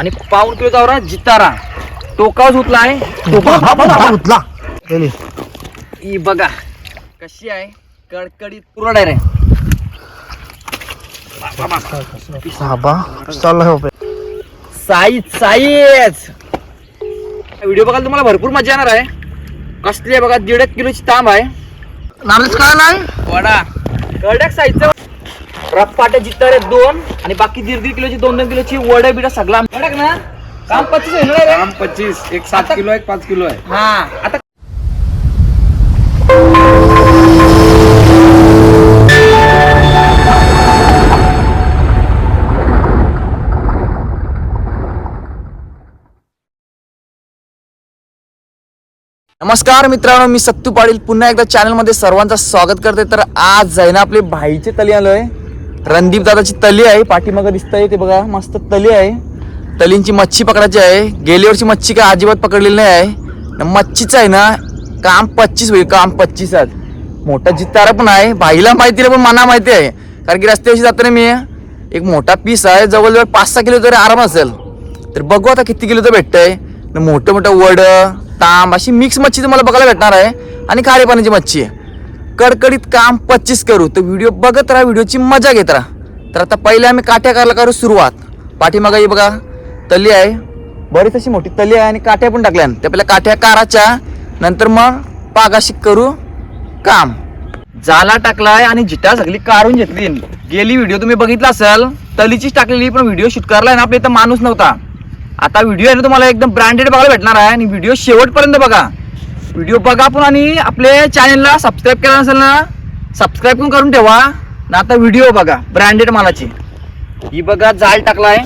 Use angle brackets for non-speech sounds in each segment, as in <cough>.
आणि पाऊन किलो जावरा जितारा. टोकावर झुतला आहे उतला गेली ही बघा कशी आहे? कडकडीत पुरड आहे रे हो साईज साईज व्हिडिओ बघायला तुम्हाला भरपूर मजा येणार आहे. कसली आहे बघा दीड एक किलोची तांब आहे. नारळच काय नाही? वडा. कडक साईजचं रप्पाट्या जित्तर आहेत दोन आणि बाकी दीड दीड किलोची दोन दोन किलोची वडे बिडा सगळा ना? काम पच्चीस आहे ना रे? आम पच्चीस एक सात किलो एक पाच किलो आहे. हा आता नमस्कार मित्रांनो मी सत्तू पाटील. पुन्हा एकदा चॅनलमध्ये सर्वांचं स्वागत करते तर आज आहे ना आपली भाईची तली आलोय. रणदीप दादाची तली आहे पाठीमागं दिसतंय ते बघा मस्त तली आहे. तलींची मच्छी पकडायची आहे. गेली वर्षी मच्छी काय अजिबात पकडलेली नाही आहे. न मच्छीचं आहे ना काम पच्चीस होईल काम पच्चीसात मोठा जितारा पण आहे भाईला माहिती नाही पण मना माहिती आहे. कारण की रस्त्याशी जाताना मी एक मोठा पीस आहे जवळजवळ पाच सहा किलो तरी आराम असेल तर बघू आता किती किलो तर भेटतंय. न मोठं मोठं वड तांब अशी मिक्स मच्छी तुम्हाला बघायला भेटणार आहे. आणि खारे पाण्याची मच्छी आहे. कडकडीत काम पच्चीस करू. तर व्हिडिओ बघत राहा व्हिडिओची मजा घेत राहा. तर आता पहिले आम्ही काठ्या करायला करू सुरुवात. पाठीमागा ही बघा तली आहे. बरीच अशी मोठी तली आहे आणि काठ्या पण टाकल्या त्या पहिल्या काठ्या काराच्या नंतर मग पागाशी करू काम. जाला टाकलाय आणि जिटा सगळी काढून घेतली. गेली व्हिडिओ तुम्ही बघितला असेल तलीचीच टाकलेली पण व्हिडिओ शूट करायला ना आपल्या इथं माणूस नव्हता. आता व्हिडिओ आहे ना तुम्हाला एकदम ब्रँडेड बघायला भेटणार आहे आणि व्हिडिओ शेवटपर्यंत बघा. व्हिडिओ बघा पण आणि आपल्या चॅनलला सबस्क्राईब केला नसेल ना सबस्क्राईब पण करून ठेवा. ना आता व्हिडिओ बघा ब्रँडेड मालाची. ही बघा जाळ टाकलाय.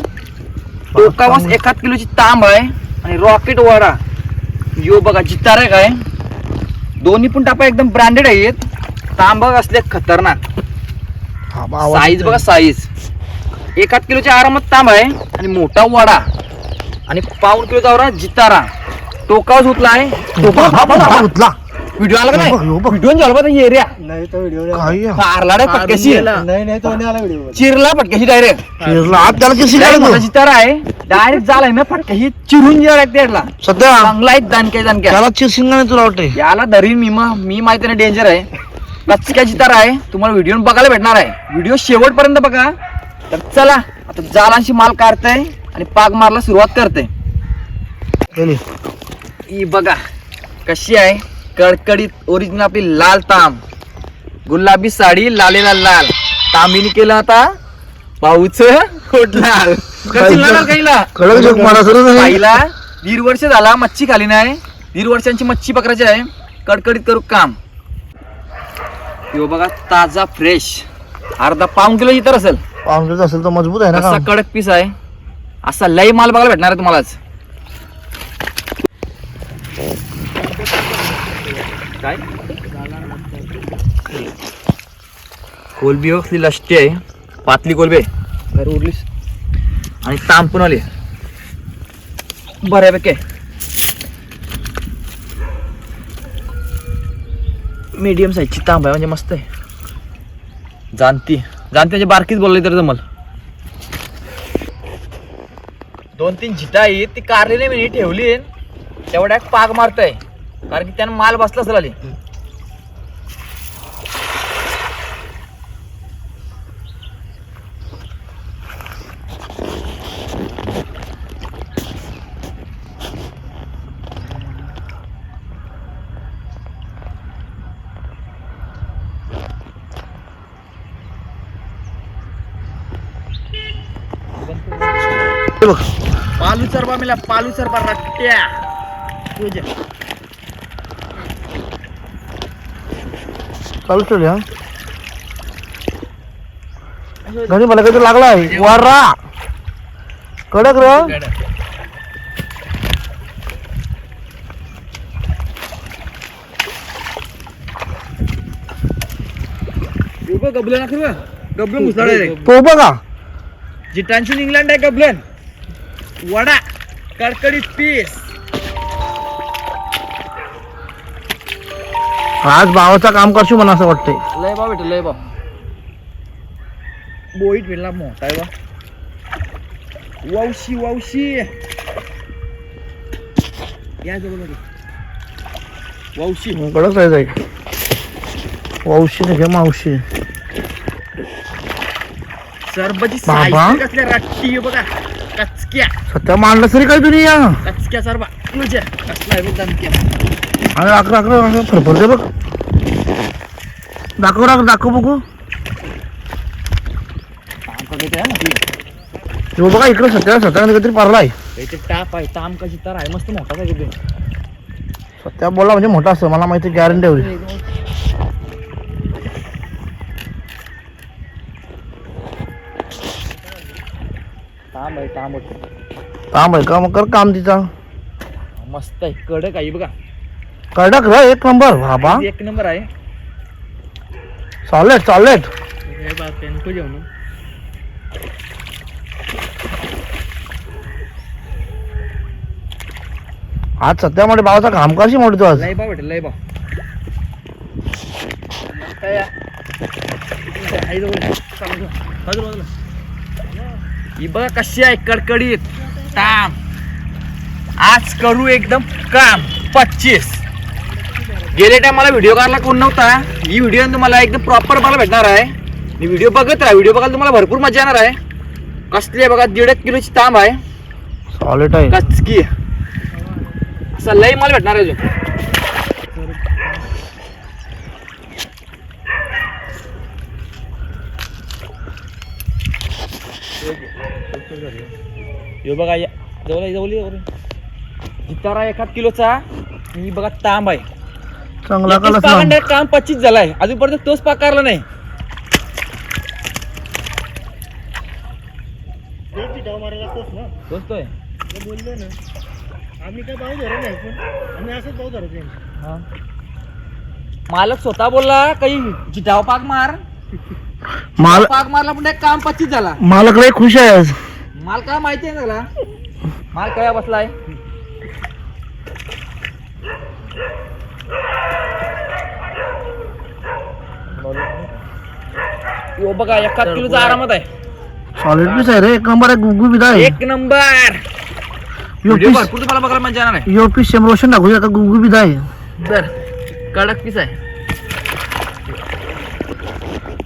टोकावास एखाद किलोची तांब आहे आणि रॉकेट वाडा. यो बघा जितार आहे. काय दोन्ही पण टापा एकदम ब्रँडेड आहेत. तांब असले खतरनाक. साईज बघा साईज एखाद किलोच्या आरामात तांब आहे आणि मोठा वडा. आणि पाऊन किलो जावरा जितारा. टोकावर झुतला आहे. उतला व्हिडिओ आला का नाही. व्हिडिओ झाला बा एरिया नाही तो व्हिडिओ पटकशी नाही नाही तो नाही आला व्हिडिओ चिरला पटकशी डायरेक्ट त्याला जितारा आहे. डायरेक्ट झालाय ना फटकशी चिरून त्याला. सध्या? चांगला आहे दानक्या दानक्या त्याला चिरसिंग नाही तुला वाटते याला धरीन मी मग मी माहिती नाही डेंजर आहे. कचक्या जितार आहे. तुम्हाला व्हिडिओ बघायला भेटणार आहे. व्हिडिओ शेवटपर्यंत बघा. तर चला आता जालांशी माल काढताय आणि पाग मारला सुरुवात करते ही बघा कशी आहे? कडकडीत ओरिजिनल आपली लाल ताम. गुलाबी साडी लालेला लाल. तांबीने केलं आता. पाऊच खोट लाल. कशी लाल काहीला कडक जोक मारा सुरू नाही बाईला दीड वर्ष झाला मच्छी खाली नाही. दीड वर्षांची मच्छी पकडायची आहे. कडकडीत करू काम. यो बघा ताजा फ्रेश अर्धा पाऊन किलो इतर असेल. पाहुणे असेल तर मजबूत आहे ना असा काम. कडक पीस आहे. असा लई माल बघायला भेटणार आहे तुम्हाला काय? कोलबी असली लष्टी आहे. पातली कोलबी आहे. उरलीस. आणि ताम पण आली बऱ्यापैकी आहे. मीडियम साईजची तांब आहे म्हणजे मस्त आहे. जाणती. जाणती म्हणजे बारकीच बोलली तर जमल. दोन तीन झिटा आहेत ती कारलेली मी ठेवली तेवढ्या पाग मारतय. कारण की त्यानं माल बसला असेल आली बघ. पालू चरबा मिला पालू चरबा रट्ट्या. तुझ्या चालू ठेवली हा. घरी मला काहीतरी लागला आहे वारा. कडक र. गबलन गबलन तो बघा जिटांची इंग्लंड आहे गबलन. वडा. कडकडीत पीस. आज भावाचा काम करशील मला असं वाटतंय. लय बा भेटल लय बा बोईट भेटला मोठा आहे बा. वावशी वावशी. या जवळ. वावशी. कडक राहायचं आहे वावशी नाही घ्या मावशी? सरबची बाबा. साईज कसल्या आहे बघा. कचक्या. सध्या मांडलं तरी काय तुम्ही या? कचक्या सरबा. तुझ्या. कसला आहे बघ दणक्या. अरे अकरा अकरा अकरा फरफरते बघ. दाखव दाखव दाखव बघू ताम हे बघा इकडे सत्या सत्या काहीतरी पारलाय त्याचे टाप आहे ताम कशी तर आहे मस्त मोठा काय किती सत्या बोलला म्हणजे मोठा असतं मला माहिती गॅरंटी होईल ताम आहे ताम काम आहे का मग कर काम तिचा मस्त आहे कडक आहे बघा कडक रे एक नंबर बाबा एक नंबर आहे चालेल चालेल हे बघ टेम्पो जेवण आज सध्यामध्ये भावाचा घाम कशी मोडतो आज लय बा भेटेल लय बा काय या? आहे जवळ. चला, चला. बाजूला, बाजूला. ही बघा कशी आहे कडकडीत ताम आज करू एकदम काम पच्चीस गेले टाइम मला व्हिडिओ काढला कोण नव्हता. ही व्हिडिओ तुम्हाला एकदम प्रॉपर मला भेटणार आहे. मी व्हिडिओ बघत राहा. व्हिडिओ बघायला तुम्हाला भरपूर मजा येणार आहे. कसली आहे बघा दीड एक किलोची ताम आहे. सॉलिड आहे. कचकी असं लय मला भेटणार आहे अजून. यो बघा या जवळ जवळ एखाद किलोचा. मी बघा तांब आहे. चांगला काम पच्चीस झालाय. अजूनपर्यंत तोच पाक करला नाही तोच तो आहे. आम्ही काय भाऊ धरत नाही पण आम्ही असंच भाऊ धरत नाही. हा. मालक स्वतः बोलला काही जिटाव पाक मार. माल पाक मारला पण एक काम पच्चीस झाला. मालक लय खुश आहे आज. माल काय माहिती आहे त्याला? माल काय बसलाय. यो बघा एका किलोचा आरामात आहे. सॉलिड पीस आहे रे एक नंबर आहे आहे. एक नंबर. यो व्हिडिओ पीस भरपूर तुम्हाला बघायला मजा येणार आहे? यो पीस शंभर दाखवूया का आहे. तर कडक पीस आहे.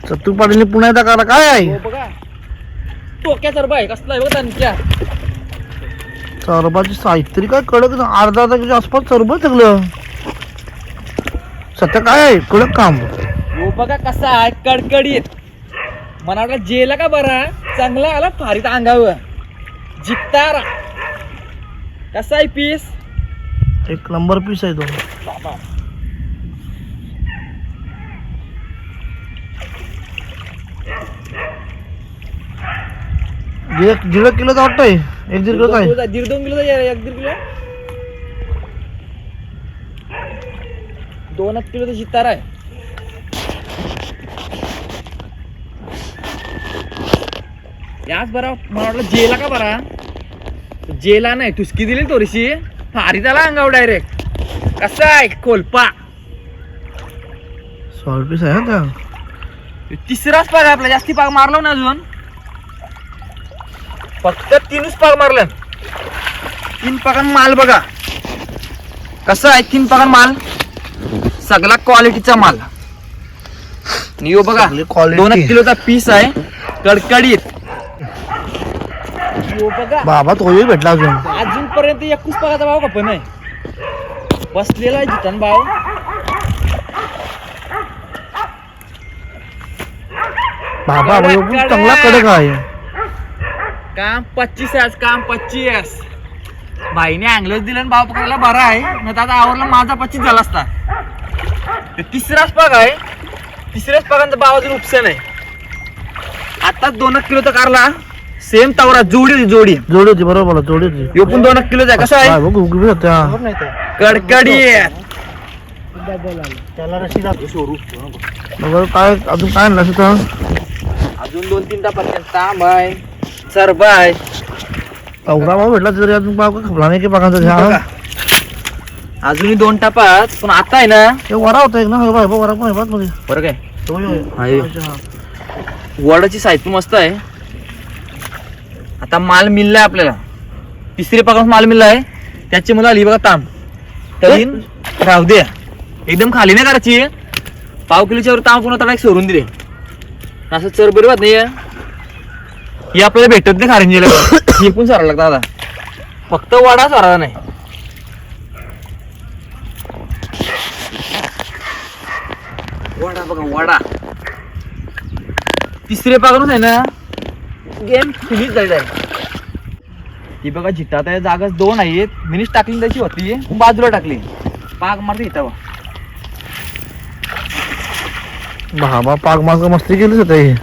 सत्तू पाटील पुन्हा एकदा करा काय आहे? हो बघा. टोक्या तर बाय कसला आहे बघा सरबाची तरी काय कडक ना, अर्धा अर्धा किलो आसपास सरबत सगळं. सत्य काय आहे? कडक काम. हो बघा कसा आहे कडकडीत. मला वाटलं जेला का बरा? चांगला आला फारीत अंगावर. जितारा कसा आहे पीस एक नंबर पीस आहे तो. एक दीड किलोचा वाटतंय. एक दीड किलोचा आहे. दीड दोन किलो एक दीड किलो? दोन एक किलोचा जितारा आहे. याच बरा मला वाटलं जेला का बरा? जेला नाही तुसकी दिली थोडीशी. फारी त्याला अंगावर डायरेक्ट कसा आहे कोलपा? सॉल्ट पीस आहे ना तिसराच पाग आपला जास्ती पाग मारलो ना अजून. फक्त तीनच पाग मारलं. तीन पागान माल बघा. कसा आहे तीन पागान माल? सगळा क्वालिटीचा माल. ह्यो बघा. दोन एक किलोचा पीस आहे कडकडीत. बघा. बाबा तोही भेटला अजून. अजूनपर्यंत एकूच पागाचा भाव का पण आहे? बसलेला आहे जितान भाव. बाबा चांगला कडक आहे. काम पच्चीस आहे आज काम पच्चीस. भाईने अँगलच दिलं भाव पकडायला बरा आहे. नाही तर आता आवरला माझा पच्चीस झाला असता. ते तिसराच पाग आहे. तिसऱ्याच पागांचा भाव अजून उपसन आहे आता दोन एक किलो तर कारला. सेम तवरा जोडी होती जोडी. जोडी होती बरोबर बोला जोडी होती. यो पण दोन एक किलोचा आहे कसा आहे? बघ होत्या कडकडी. त्याला रशी बघा काय अजून काय आणलं अजून दोन तीन टपाचे तांब आहे सरबा आहे. एवढा भाव भेटला तरी अजून भाव का खपला नाही की. घ्या अजूनही दोन टपात पण आता आहे ना. हे वरा होता एक ना हे बघ, वरा पण आहे बघमध्ये बरं काय. अच्छा. वडाची पण मस्त आहे. आता माल मिळलाय आपल्याला. तिसरी पगार माल मिळलाय. त्याची मुलं आली बघा ताम. तरीन राहू दे. एकदम खाली नाही करायची. पाव किलोच्या वर ताम पुन्हा तडा सोडून दिले. असं चर बरी बात नाही ही आपल्याला भेटत नाही खारंजीला. <coughs> ही पण सारा लागतं आता. फक्त वडा सारा नाही. बघा वडा. तिसरे पागणच आहे ना? गेम फिनिश झालेला आहे ती बघा जिट्टात आहे जागा दोन आहेत मिनिट टाकली त्याची होती. बाजूला टाकली. पाग मारते इथं बाबा पाग माग मस्ती केलीच होते हे.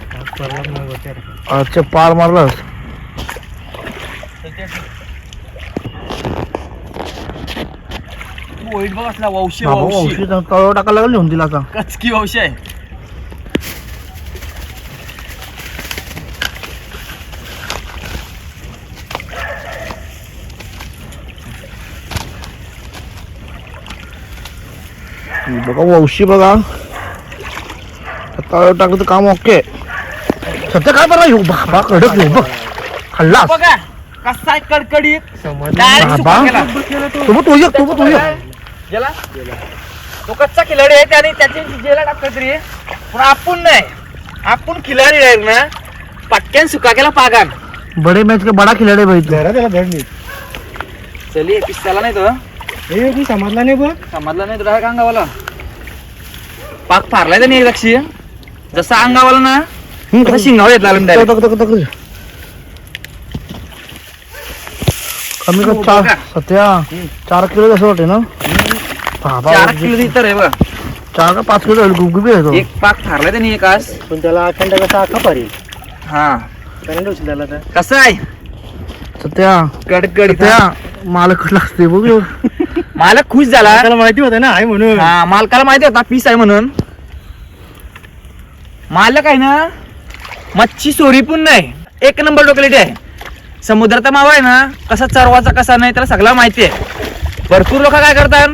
अच्छा पार मारलास? वाईट बघ असला वौशी बाबा वौशी. औषध तळव टाकायला लागली होऊन तिला आता. कचकी वौशी आहे. बघा वौशी बघा. तळव टाकलं तर काम ओके. सध्या काय बरं येऊ बाबा कडक येऊ बघ खाल्लास? बघा कसा आहे कडकडीत. Direct बाबा. तू बघ तू गेला? तो कच्चा खिलाडी आहे त्याने त्याची जेला टाकत तरी. पण आपण नाही. आपण खिलाडी आहे ना पटक्यान सुका केला पागान. बडे मॅच के बडा खिलाडी भाई तू. चली पिस्ताला नाही तो. समजला नाही बघ. समजला नाही तुला का अंगावाला? पाक फारलाय त्याने एक लक्षी जसा अंगावाला ना तसा शिंगावर येतला direct. कमी का चार सत्या. चार किलो असं वाटते ना? चार किलो तर आहे बघ. चार का पाच किलो गुबगुबी आहे तो. एक पाक फारलाय त्याने एक आज. पण त्याला अखंड कसा आखा पाहिजे हा. त्याला कसं आहे? सत्या कडकड सत्या मालक कुठला असते बघ. <laughs> मालक खुश झाला. त्याला माहिती होतं ना आहे म्हणून. हा मालकाला माहिती होता पीस आहे म्हणून. मालक आहे ना मच्छी सोरी पण नाही. एक नंबर डोकलेटी आहे. समुद्राचा मावा आहे ना कसा चरवाचा कसा नाही त्याला सगळं माहिती आहे. भरपूर लोक काय करतात?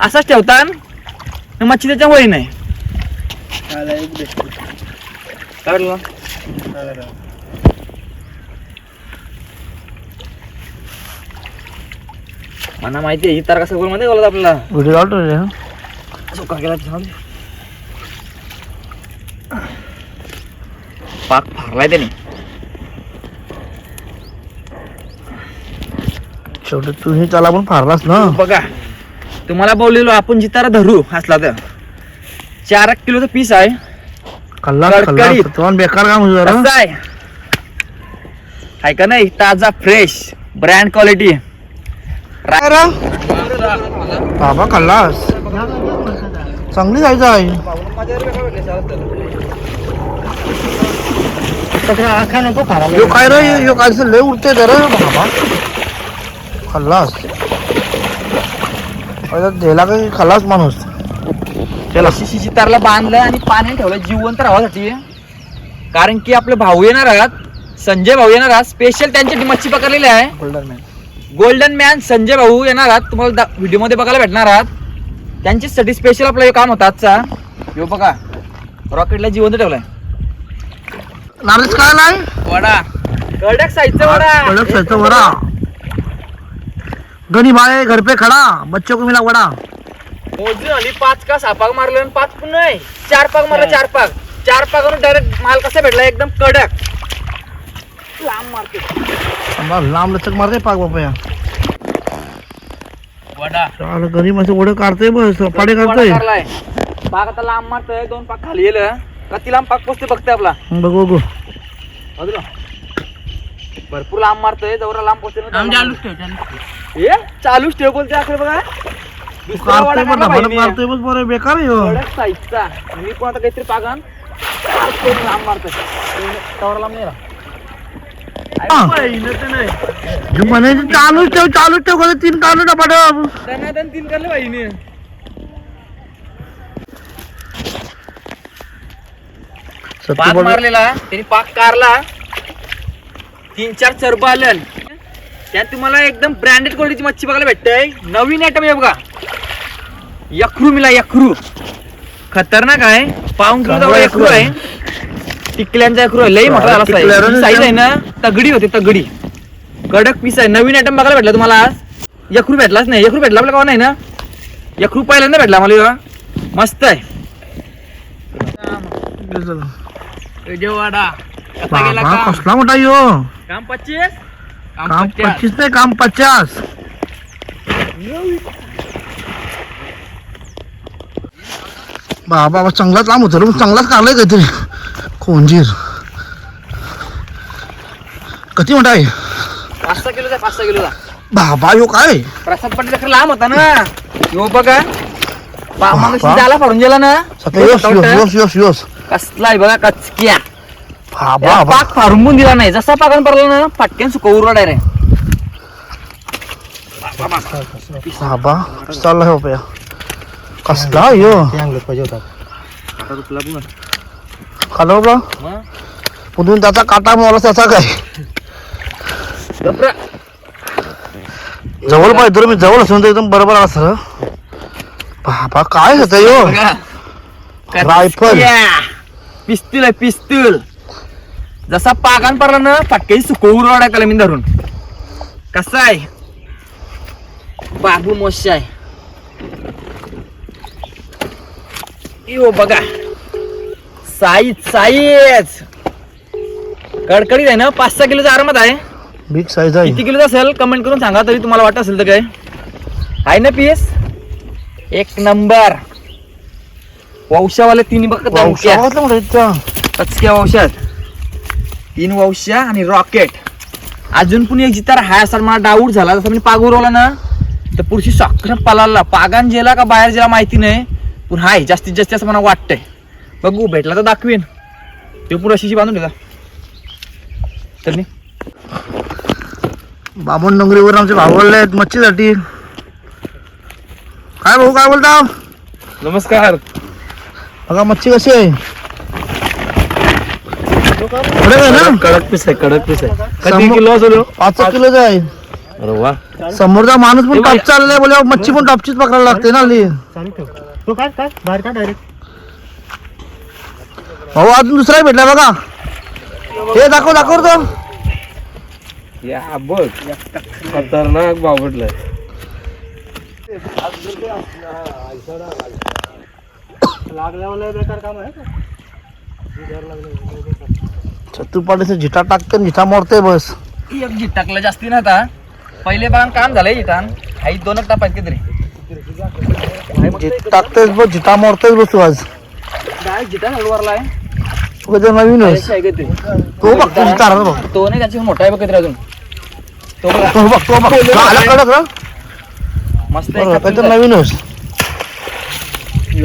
असंच ठेवतात आणि मच्छी त्याच्या होई नाही? मला माहिती आहे ही तर कसं मध्ये बोलत आपल्याला व्हिडिओ हा. सुका. पाक फारलाय त्याने. शेवटी तुम्ही त्याला पण फारलास ना? बघा. तुम्हाला बोललेलो आपण जितारा धरू असला तर. चार एक किलोचा पीस आहे. कडकडीत. तुम्हाला बेकार काम होतं जरा. कसं आहे? आहे का नाही? ताजा फ्रेश ब्रँड क्वालिटी? बाबा खाल्लास. चांगली जायचं आहे. यो काय रे? यो काय लय उडते रे बाबा. खाल्लास. दिला काही खाल्लास माणूस. त्याला शिशी तारला बांधलं आणि पाण्याने ठेवलं जिवंत राहासाठी कारण की आपले भाऊ येणार आहात संजय भाऊ येणार आहात. स्पेशल त्यांच्यासाठी मच्छी पकडलेली आहे. गोल्डन मॅन संजय भाऊ येणार आहात. तुम्हाला व्हिडिओमध्ये बघायला भेटणार आहात. त्यांच्यासाठी स्पेशल आपलं काम होतं आजचा यो बघा. रॉकेटला जिवंत ठेवलाय. काय नाही? वडा. कडक साईजचा वडा. कडक सायचा वडा. गणी भाई घर पे खडा बच्चों को मिला वडा। मोजून पाच का सहा पाक मारलं आणि पाच पण नाही चार पाक मारलं चार पाक. चार पाकावरून डायरेक्ट माल कसा भेटला? एकदम कडक. लांब मारते. आंबा लांब लचक मारते पाक बापा या. वडा. चाल गणी माझं वडं काढतोय बस पाडे वडा काढतोय. मारलाय पाक आता लांब मारतोय दोन पाक खाली गेलं. किती लांब पाक पोचते बघते आपला. बघू बघू. भरपूर लांब मारतोय जवळ लांब पोचते हे चालूच ठेव बोलते असेल बघा. दुसरा वडा काढला बरं बेकार आहे ह्यो. कडक साईजचा मी पण आता काहीतरी पागान लांब मारतोय. तवरा लांब नाही. हा. म्हणायचं चालूच ठेव चालूच ठेव कधी तीन काढलं ना दनादन तीन करले बाईने पाक मारलेला त्यांनी पाक कारला. तीन चार चरबा आलं त्यात तुम्हाला एकदम ब्रँडेड क्वालिटीची मच्छी बघायला भेटतंय. नवीन आयटम आहे बघा. यखरू मिला यखरू. खतरनाक आहे. पाऊन किलो यखरू यखरू आहे. टिकल्यांचा एक रुपये लई मोठा झाला टिकल्यावर- साईज आहे ना तगडी होती तगडी. कडक पीस आहे. नवीन आयटम बघायला भेटला तुम्हाला आज. यखरू भेटलाच नाही. यखरू भेटला आपला का नाही ना? यखरू पहिल्यांदा भेटला मला. मस्त आहे. बाबा कसला मोठा यो? काम पच्चीस? काम पच्चीस. नाही काम पचास. बाबा बाबा चांगलाच लांब होतं रे, पण चांगलाच काढलाय काहीतरी. खोंजीर किती मोठा आहे? पाच सहा किलोचा पाच सहा किलोचा. बाबा यो काय? प्रसाद पाटील खरं लांब होता ना. यो बघा बाबा. झाला फाडून गेला ना. सध्या योस योस योस योस योस कसला आहे बघा कचक्या. बाबा पाक पण दिला नाही. जसा पाकान पडला ना फटक्यान सुकवून डायरेक्ट बाबा चालला हो पया कसला यो? खालो बा. पुढून त्याचा काटा मोला त्याचा काय? जवळ पाहिजे तर मी जवळ असून तर एकदम बरोबर असं. बाबा काय होतं यो? रायफल. पिस्तूल आहे पिस्तूल. जसा पागान पडला ना फटक्याची सुकवून रोडा कलमी धरून. कसा आहे? बाबू मोशी आहे. यो बघा. साईज साईज कडकडीत आहे ना पाच सहा किलोचा आरामात आहे. बिग साईज आहे. किती किलोचा असेल? कमेंट करून सांगा तरी तुम्हाला वाटत असेल तर काय? आहे ना पीस एक नंबर वंशावाले तीन बघ वावशा वाटलं मोठं इथं. कचक्या वंशात तीन वंशा आणि रॉकेट. अजून पण एक जितार हाय असा मला डाऊट झाला. जसं मी पाग उरवला ना तर पुढची साखर पलाला. पागान गेला का बाहेर गेला माहिती नाही. पण हाय जास्तीत जास्त असं मला वाटतंय. बघू भेटला तर दाखवीन. ते पुढे अशी बांधून ठेवा तर नाही बामण डोंगरीवर आमचे भाऊ आले आहेत मच्छीसाठी. काय भाऊ काय बोलता नमस्कार. बघा मच्छी कशी आहे? बरं आहे ना. कडक पीस आहे कडक पीस आहे. किती किलो असेल ह्यो? पाच किलोच आहे अरे वा. समोरचा माणूस पण टॉप चाललाय बोले मच्छी पण टॉपचीच पकडायला लागते ना हल्ली भाऊ अजून दुसरा भेटला बघा. हे दाखव दाखव तो. या बघ. खतरनाक बावटलाय चतुर्पाटीचं झिटा टाकते झिटा मोडते बस. एक जीत टाकलं जास्ती ना आता. पहिले पण काम झालंय इथं. हाई दोन टाप आहेत तरी झिट टाकतेच बस झिटा मोडतेच बस तू आज. डायरेक्ट तू नवीन आहेस. तो. झिटा बघ तो नाही त्याची मोठा आहे बघ काहीतरी अजून. तो बघा. तो बघ तो बघ. तो आला कडक? मस्त बरोबर, नवीन आहेस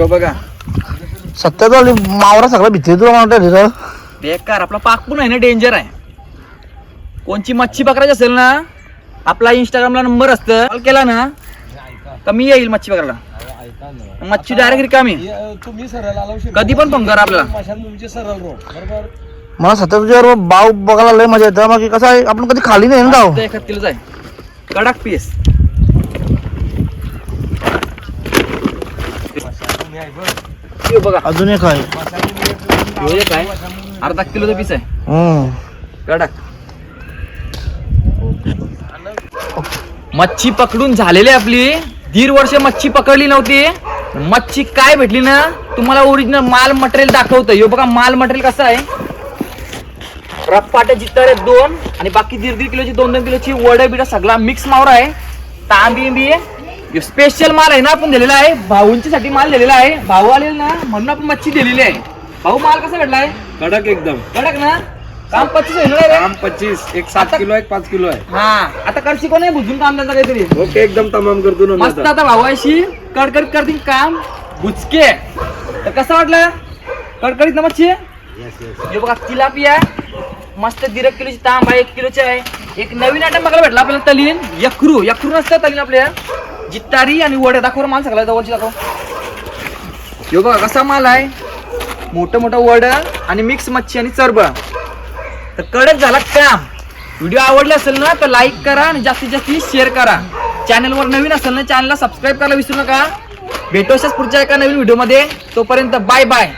बघा. सत्यात वाली मावरा सगळा भीती तुला म्हणतात तिथं बेकार आपला पाक पण आहे ना डेंजर आहे. कोणची मच्छी पकडायची असेल ना आपला इंस्टाग्रामला नंबर असतं. कॉल केला ना कमी येईल मच्छी पकडायला. मच्छी डायरेक्ट रिकामी. तुम्ही सरळ आलो कधी पण फोन करा आपल्याला. माशान तुमचे सरळ रोड बरोबर? मला तुझ्यावर बाव बघायला लय मजा येतं. मग कसं आहे आपण कधी खाली नाही ना जाऊ. एखाद किलोच आहे. कडक पीस बघा. अजून एक आहे. आहे. अर्धा किलोचा पीस आहे. हम्म. कडक. मच्छी पकडून झालेली आहे आपली. दीड वर्ष मच्छी पकडली नव्हती. मच्छी काय भेटली ना? तुम्हाला ओरिजिनल माल मटेरियल दाखवतं ह्यो बघा माल मटेरियल कसं आहे? रप्पाटे जित्तळे दोन आणि बाकी दीड दीड किलोची दोन दोन किलोची वड बिड सगळा मिक्स मावरा आहे. तांबी बी स्पेशल माल आहे ना आपण दिलेला आहे. भाऊंच्या साठी माल दिलेला आहे. भाऊ आलेला ना म्हणून आपण मच्छी दिलेली आहे. भाऊ माल कसा भेटलाय? कडक एकदम. कडक ना? काम पच्चीस होईल ना रे काम पच्चीस एक सात किलो एक पाच किलो आहे. हा आता करशी कोण आहे? बुजून काम त्यांचं काहीतरी. ओके एकदम तमाम करतो ना मी मस्त आता. आता भावाशी कडकडीत करतील काम. बुचके. तर कसं वाटलं? कडकडीत ना मच्छी? हे बघा तिलापिया मस्त दीड एक किलोची तांब आहे एक किलोची आहे. एक नवीन आयटम बघायला भेटला आपल्याला तलीन. यखरू यखरू नसतं तलीन आपल्या. जित्तारी आणि वडे दाखव रे माल सगळ्या जवळची दाखव. हे बघा कसा माल आहे? मोठं मोठं वड आणि मिक्स मच्छी आणि चरब. तर कडक झाला काम. व्हिडिओ आवडला असेल ना तर लाईक करा आणि जास्तीत जास्त शेअर करा. चॅनलवर नवीन असेल ना चॅनलला सबस्क्राईब करायला विसरू नका. भेटोशाच पुढच्या एका नवीन व्हिडिओमध्ये. तोपर्यंत बाय बाय